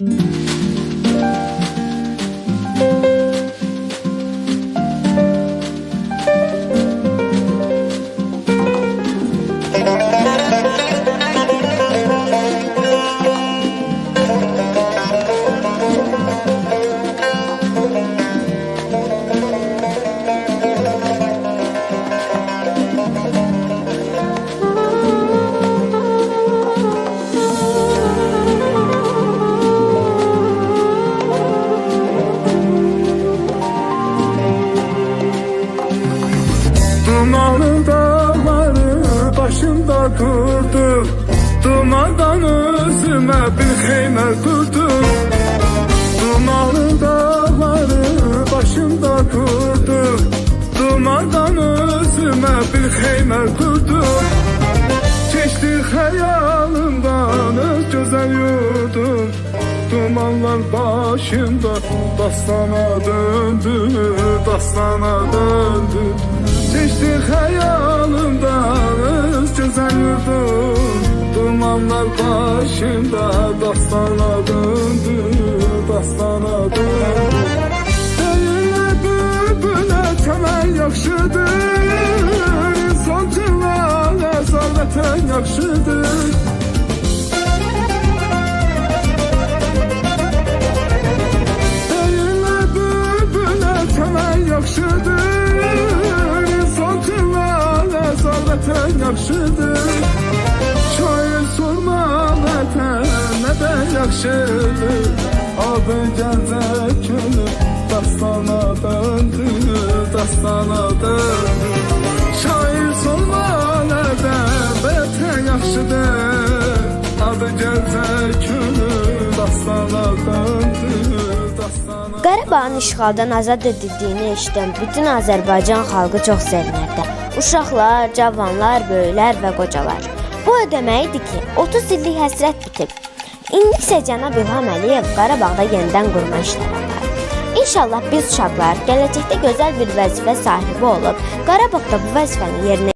Dumanlı başımda durdu Dumandan özüme bir heyme kurdum Dumanlı dağları başımda durdu Dumandan özüme bir heyme kurdum Geçti hayalımdan öz güzel yurdum. Dumanlar başımda dastana döndü, dastana döndü. Geçti Dumanlar başımda dastana döndü, dastana döndü. Seninle bülbüle temel yakşıdır İnsan tırnağı zavleten yakşıdır Seninle bülbüle temel yakşıdır İnsan tırnağı zavleten yakşıdır Adı gəncə könül dastana döndü, dastana döndü Şair vətən yaxşıdır Adı gəncə könül dastana döndü, Qarabağın işğaldan azad edildiyini eşidən bütün Azərbaycan xalqı çox sevinirdi. Uşaqlar, cavanlar, böyüklər və qocalar. Bu o ki, 30 illik həsrət bitib. İndi isə cənab İlham Əliyev Qarabağda yenidən qurma işləri aparır. İnşallah biz uşaqlar gələcəkdə gözəl bir vəzifə sahibi olub Qarabağda bu vəzifəni yerinə